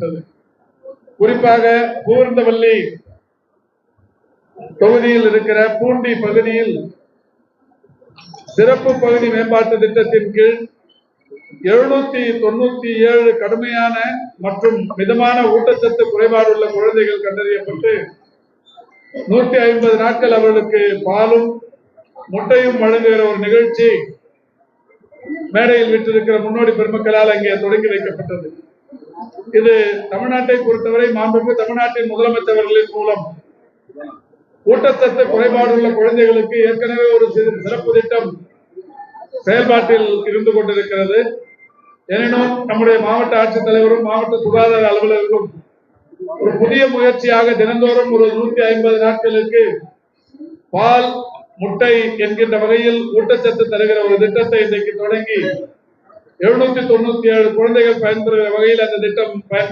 ஏற்பட்டது குறிப்பாக பூர்ந்தவல்லி தொகுதியில் இருக்கிற பூண்டி பகுதியில் சிறப்பு பகுதி மேம்பாட்டு திட்டத்தின் கீழ் எழுநூத்தி தொண்ணூத்தி ஏழு கடுமையான மற்றும் மிதமான ஊட்டச்சத்து குறைபாடு உள்ள குழந்தைகள் கண்டறியப்பட்டு நூத்தி ஐம்பது நாட்கள் அவர்களுக்கு பாலும் முட்டையும் வழங்குகிற ஒரு நிகழ்ச்சி மேடையில் விட்டிருக்கிற முன்னோடி பெருமக்களால் அங்கே தொடங்கி வைக்கப்பட்டது. இது தமிழ்நாட்டை பொறுத்தவரை மாண்புமிகு தமிழ்நாட்டின் முதலமைச்சர்களின் மூலம் ஊட்டச்சத்து குறைபாடு உள்ள குழந்தைகளுக்கு ஏற்கனவே ஒரு சிறப்பு திட்டம் செயல்பாட்டில் இருந்து கொண்டிருக்கிறது. எனினும் நம்முடைய மாவட்ட ஆட்சித்தலைவரும் மாவட்ட சுகாதார அலுவலர்களும் ஒரு புதிய முயற்சியாக தினந்தோறும் ஒரு நூத்தி ஐம்பது நாட்களுக்கு பால் முட்டை என்கின்ற வகையில் ஊட்டச்சத்து தருகிற ஒரு திட்டத்தை இன்றைக்கு தொடங்கி எழுநூத்தி தொண்ணூத்தி ஏழு குழந்தைகள் பயன்பெறுகிற வகையில் அந்த திட்டம் பயன்பா